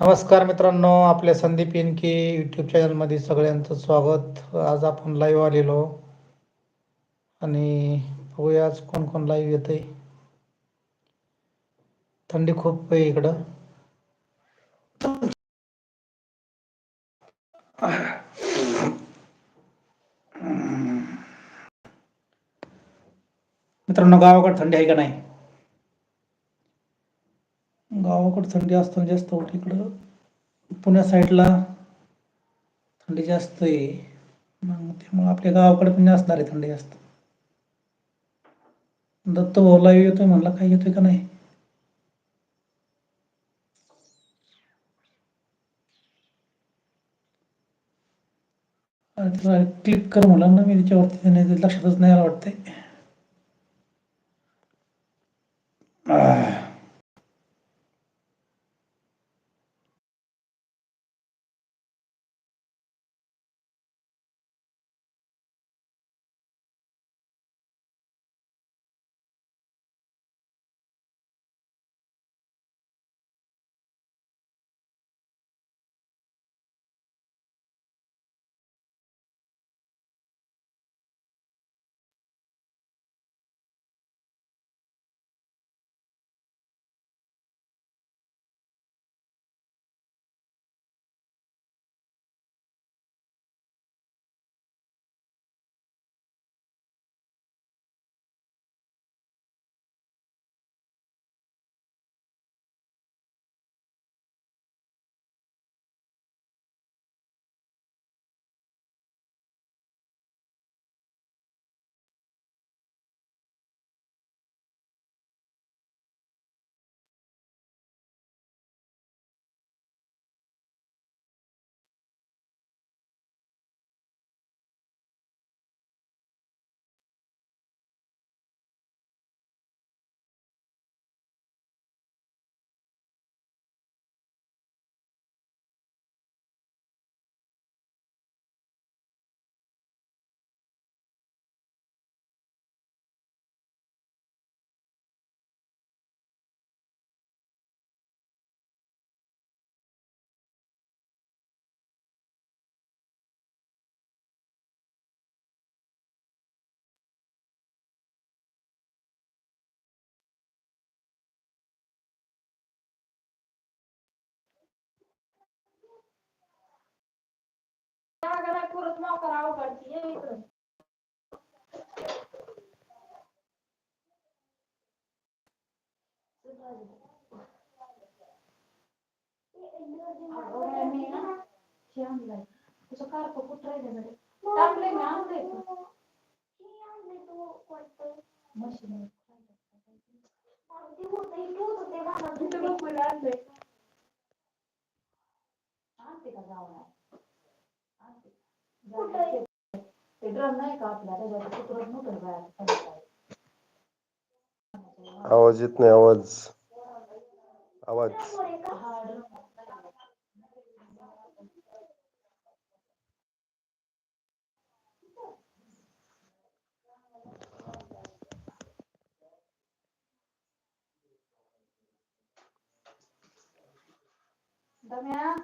नमस्कार मित्रांनो आपल्या संदीप इनके यूट्यूब चॅनलमध्ये सगळ्यांचं स्वागत. आज आपण लाईव्ह आलेलो आणि बघूया आज कोण कोण लाईव्ह येत आहे थंडी खूप आहे इकडं. मित्रांनो गावाकडे थंडी आहे का नाही? गावाकडे थंडी असताना जास्त होती. इकडं पुण्या साईडला थंडी जास्त आहे. मग त्यामुळे आपल्या गावाकडे पण असणार आहे थंडी जास्त. दत्त भाऊला येतोय म्हणला काही येतोय का नाही? क्लिक कर म्हणलं ना मी त्याच्यावरती लक्षातच नाही आलं वाटतंय. जागाला परत नोकर अवघडची ये इकडं. तुझं कार्प कुठं राहिलं मध्ये टाकलंय मी आणलंय मशीन आणते का आणते ते ड्रम नाही का आपला त्याच्यात कुत्रच नव्हतं बाहेर? आवाज येत नाही आवाज. आवाज. हा ड्रम. दम्या?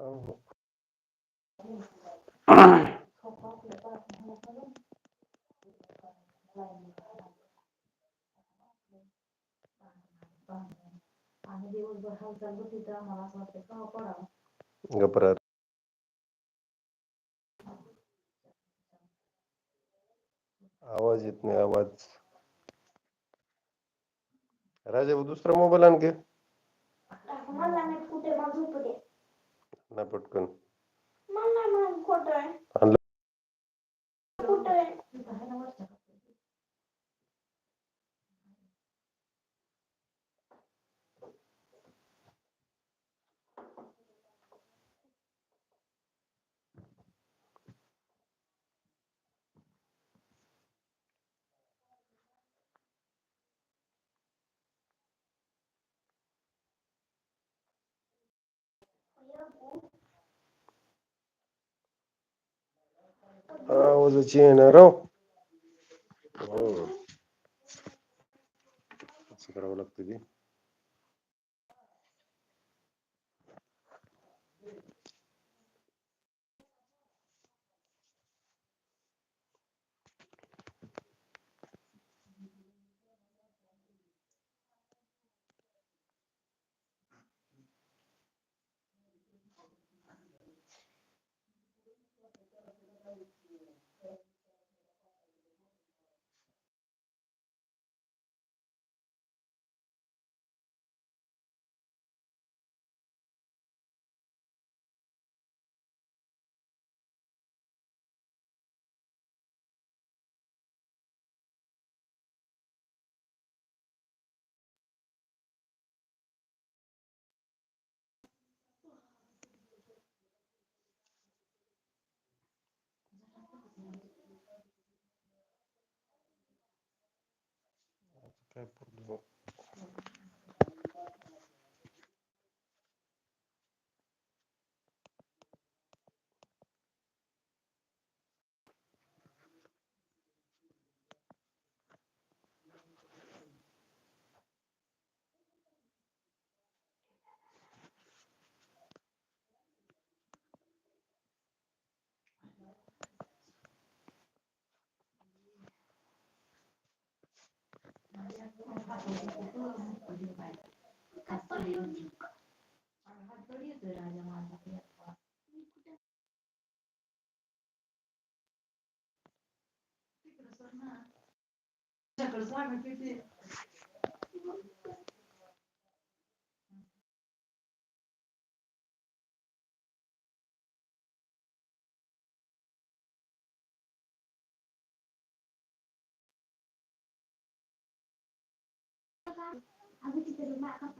पडावं गपरार आवाज़ येत नाही आवाज़। राजा दुसरा मोबाईल आणखी मला नाही कुठे आवाजाची आहे ना राव. हो असं करावं लागतं ते? pour devant. Gracias. Pero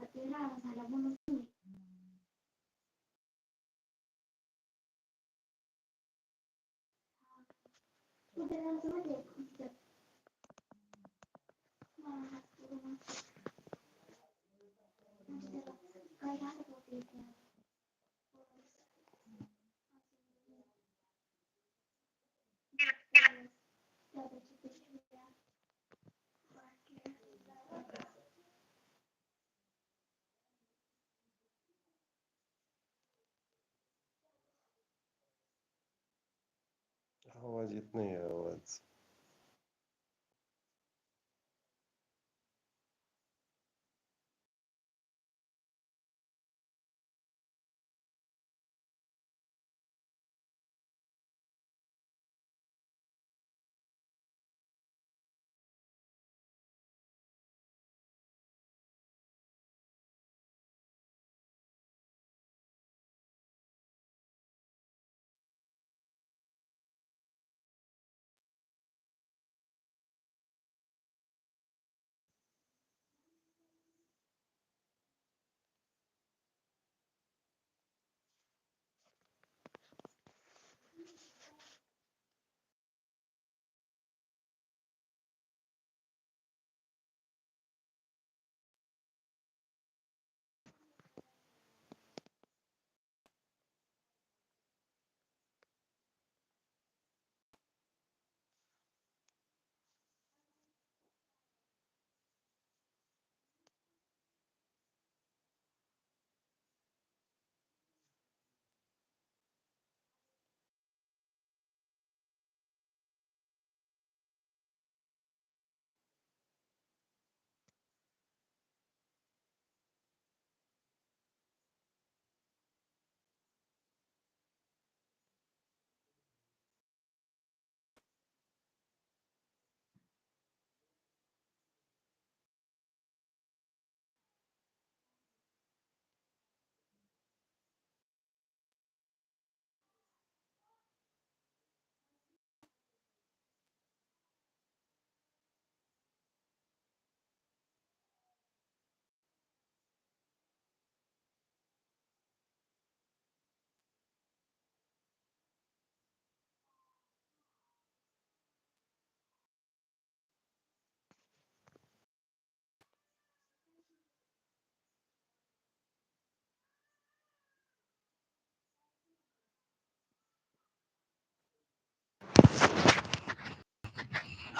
Thank you. आवाज येत नाही आवाज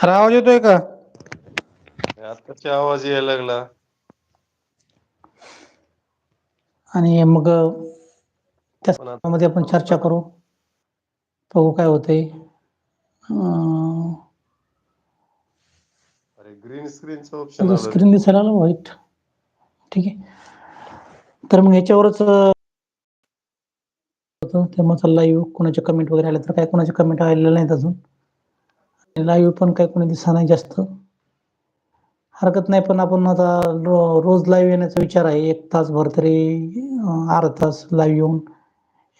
अरे आवाज येतोय का? आताची आवाज यायला लागला. आणि मग पण आता त्यामध्ये आपण चर्चा करू. बघू काय होतंय. अं, अरे ग्रीन स्क्रीनचं ऑप्शन त्याचं आलं. स्क्रीन दिसायला आलं व्हाईट ठीक आहे. तर मग ह्याच्यावरच अं, होतं. तेव्हा लाईव्ह कोणाचे कमेंट वगैरे आले तर काय? कोणाचे कमेंट आलेले नाहीत अजून? लाईव्ह पण काय कोणी दिसा नाही जास्त. हरकत नाही पण आपण आता रोज लाईव्ह येण्याचा विचार आहे. एक तासभर तरी अं, अर्धा तास लाईव्ह येऊन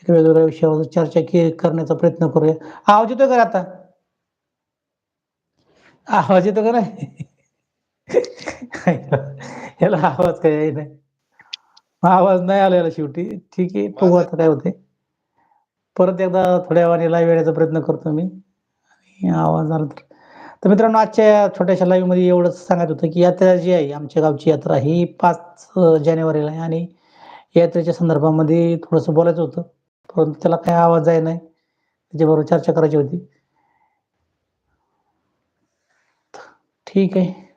एक वेगवेगळ्या विषयावर चर्चा के करण्याचा प्रयत्न करूया. आवाज येतोय का आता? आवाज येतो का नाही? याला आवाज काय आहे नाही आवाज नाही आला याला शेवटी. ठीक आहे बघू आता काय होते परत एकदा थोड्या वेळाने लाईव्ह येण्याचा प्रयत्न करतो मी. आवाज आला तर तर मित्रांनो आजच्या छोट्याशा लाईव्हमध्ये एवढंच सांगायचं होतं की यात्रा जी आहे आमच्या गावची यात्रा ही पाच जानेवारीला आहे आणि यात्रेच्या संदर्भामध्ये थोडंसं बोलायचं होतं परंतु त्याला काही आवाज आहे नाही. त्याच्याबरोबर चर्चा करायची होती. ठीक आहे.